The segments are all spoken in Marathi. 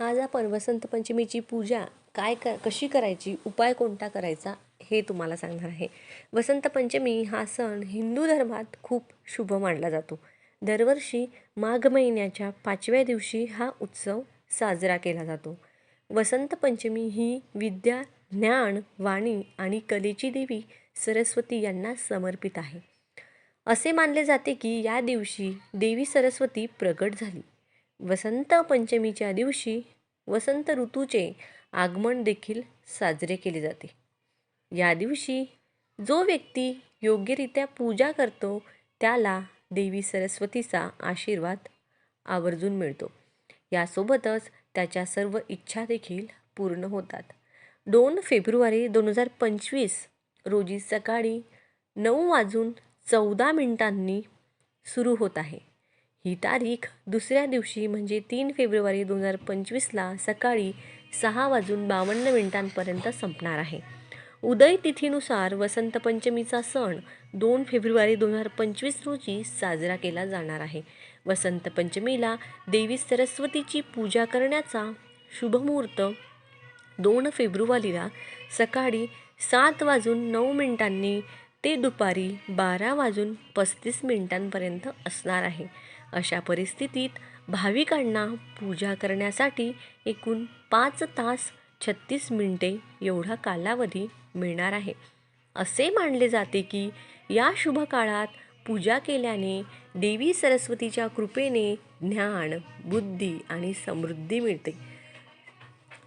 आज आपण वसंत पंचमीची पूजा काय क कशी करायची? उपाय कोणता करायचा? हे तुम्हाला सांगणार आहे. वसंत पंचमी हा सण हिंदू धर्मात खूप शुभ मानला जातो. दरवर्षी माघ महिन्याच्या पाचव्या दिवशी हा उत्सव साजरा केला जातो. वसंत पंचमी ही विद्या ज्ञान वाणी आणि कलेची देवी सरस्वती यांना समर्पित आहे. असे मानले जाते की या दिवशी देवी सरस्वती प्रगट झाली. वसंत पंचमीच्या दिवशी वसंत ऋतूचे आगमन देखील साजरे केले जाते. या दिवशी जो व्यक्ती योग्यरित्या पूजा करतो त्याला देवी सरस्वतीचा आशीर्वाद आवर्जून मिळतो. यासोबतच त्याच्या सर्व इच्छा देखील पूर्ण होतात. दोन फेब्रुवारी दोन हजार पंचवीस रोजी सकाळी नऊ वाजून चौदा मिनिटांनी सुरू होत आहे. ही तारीख दुसऱ्या दिवशी म्हणजे तीन फेब्रुवारी दोन हजार पंचवीसला सकाळी सहा वाजून बावन्न मिनिटांपर्यंत संपणार आहे. उदय तिथीनुसार वसंत पंचमीचा सण दोन फेब्रुवारी दोन हजार पंचवीस रोजी साजरा केला जाणार आहे. वसंत पंचमीला देवी सरस्वतीची पूजा करण्याचा शुभमुहूर्त दोन फेब्रुवारीला सकाळी सात वाजून नऊ मिनिटांनी ते दुपारी बारा वाजून पस्तीस मिनिटांपर्यंत असणार आहे. अशा परिस्थितीत भाविकांना पूजा करण्यासाठी एकूण पाच तास छत्तीस मिनिटे एवढा कालावधी मिळणार आहे. असे मानले जाते की या शुभ काळात पूजा केल्याने देवी सरस्वतीच्या कृपेने ज्ञान बुद्धी आणि समृद्धी मिळते.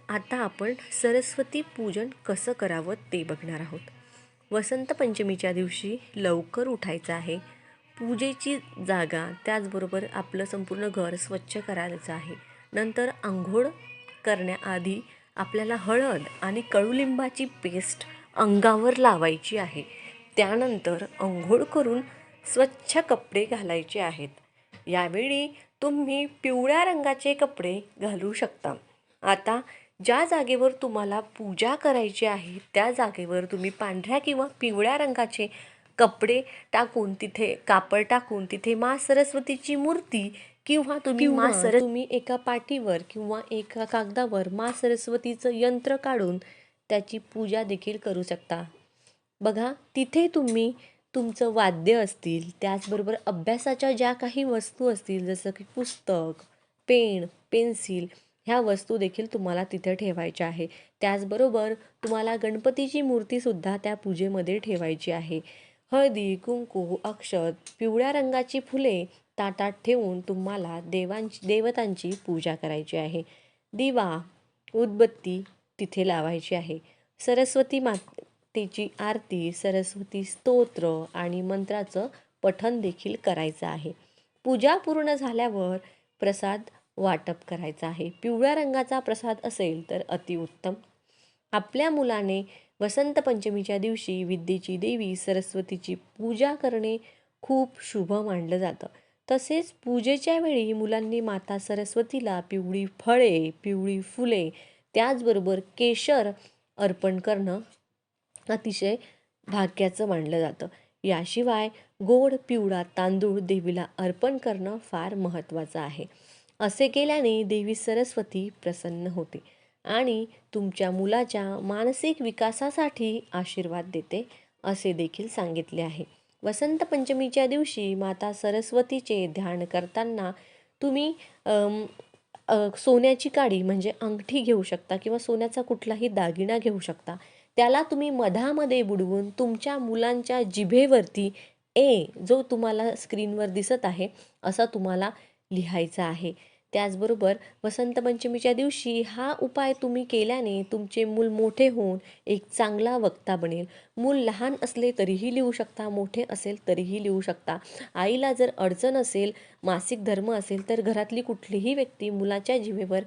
आता आपण सरस्वती पूजन कसं करावं ते बघणार आहोत. वसंत पंचमीच्या दिवशी लवकर उठायचं आहे. पूजेची जागा त्याचबरोबर आपलं संपूर्ण घर स्वच्छ करायचं आहे. नंतर आंघोळ करण्याआधी आपल्याला हळद आणि कडुलिंबाची पेस्ट अंगावर लावायची आहे. त्यानंतर आंघोळ करून स्वच्छ कपडे घालायचे आहेत. यावेळी तुम्ही पिवळ्या रंगाचे कपडे घालू शकता. आता ज्या जागेवर तुम्हाला पूजा करायची आहे त्या जागेवर तुम्ही पांढऱ्या किंवा पिवळ्या रंगाचे कपडे टाकून तिथे कापड टाकून तिथे मा सरस्वतीची मूर्ती किंवा तुम्ही मा सर तुम्ही एका पाटीवर किंवा एका कागदावर मा सरस्वतीचं यंत्र काढून त्याची पूजा देखील करू शकता. बघा तिथे तुम्ही तुमचं वाद्य असतील त्याचबरोबर अभ्यासाच्या ज्या काही वस्तू असतील जसं की पुस्तक पेन पेन्सिल ह्या वस्तू देखील तुम्हाला तिथे ठेवायच्या आहे. त्याचबरोबर तुम्हाला गणपतीची मूर्तीसुद्धा त्या पूजेमध्ये ठेवायची आहे. हळदी कुंकू अक्षत पिवळ्या रंगाची फुले ताटात ठेवून तुम्हाला देवांची देवतांची पूजा करायची आहे. दिवा उदबत्ती तिथे लावायची आहे. सरस्वती मातेची आरती सरस्वती स्तोत्र आणि मंत्राचं पठन देखील करायचं आहे. पूजा पूर्ण झाल्यावर प्रसाद वाटप करायचा आहे. पिवळ्या रंगाचा प्रसाद असेल तर अतिउत्तम. आपल्या मुलाने वसंत पंचमीच्या दिवशी विद्येची देवी सरस्वतीची पूजा करणे खूप शुभ मानलं जातं. तसेच पूजेच्या वेळी मुलांनी माता सरस्वतीला पिवळी फळे पिवळी फुले त्याचबरोबर केशर अर्पण करणं अतिशय भाग्याचं मानलं जातं. याशिवाय गोड पिवळा तांदूळ देवीला अर्पण करणं फार महत्त्वाचं आहे. असे केल्याने देवी सरस्वती प्रसन्न होते. आणि तुमच्या मुलाच्या मानसिक विकासासाठी आशीर्वाद देते असे देखील सांगितले आहे. वसंत पंचमीच्या दिवशी माता सरस्वतीचे ध्यान करताना तुम्ही सोन्याची काडी म्हणजे अंगठी घेऊ शकता किंवा सोन्याचा कुठलाही दागिना घेऊ शकता. त्याला तुम्ही मधामध्ये बुडवून तुमच्या मुलांच्या जिभेवरती ए जो तुम्हाला स्क्रीनवर दिसत आहे असा तुम्हाला लिहायचा आहे. त्याचबरोबर वसंत पंचमीच्या दिवशी हा उपाय तुम्ही केल्याने तुमचे मूल मोठे होऊन एक चांगला वक्ता बनेल. मूल लहान असले तरीही लिहू शकता मोठे असेल तरीही लिहू शकता. आईला जर अडचण असेल मासिक धर्म असेल तर घरातली कुठलीही व्यक्ती मुलाच्या जीवेवर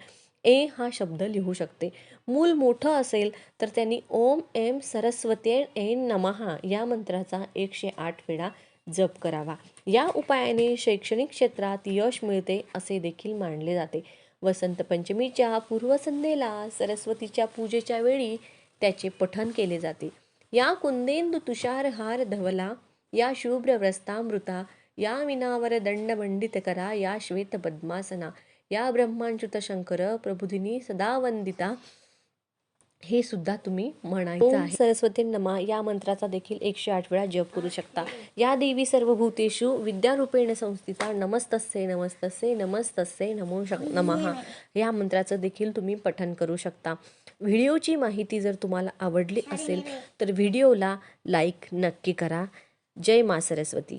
ए हा शब्द लिहू शकते. मूल मोठं असेल तर त्यांनी ओम एम सरस्वती एन नमहा या मंत्राचा एकशे आठ वेळा जप करावा. या उपायाने शैक्षणिक क्षेत्रात यश मिळते असे देखील मानले जाते. वसंत पंचमीच्या पूर्वसंध्येला सरस्वतीच्या पूजेच्या वेळी त्याचे पठन केले जाते. या कुंदेंदू तुषारहार धवला या शुभ्र व्रस्तामृता या विनावर दंडमंडित करा या श्वेत पद्मासना या ब्रह्मांच्युत शंकर प्रबुधिनी सदा वंदिता हे सुद्धा तुम्ही म्हणायचं आहे. सरस्वती नमा. या मंत्राचा देखील एकशे आठ वेळा जप करू शकता. या देवी सर्वभूतेषु विद्यारूपेण संस्थिता नमस्तस्ये नमस्तस्ये नमस्तस्ये नमो शक नमः. या मंत्राचं देखील तुम्ही पठन करू शकता. व्हिडिओची माहिती जर तुम्हाला आवडली असेल तर व्हिडिओला लाईक नक्की करा. जय मा सरस्वती.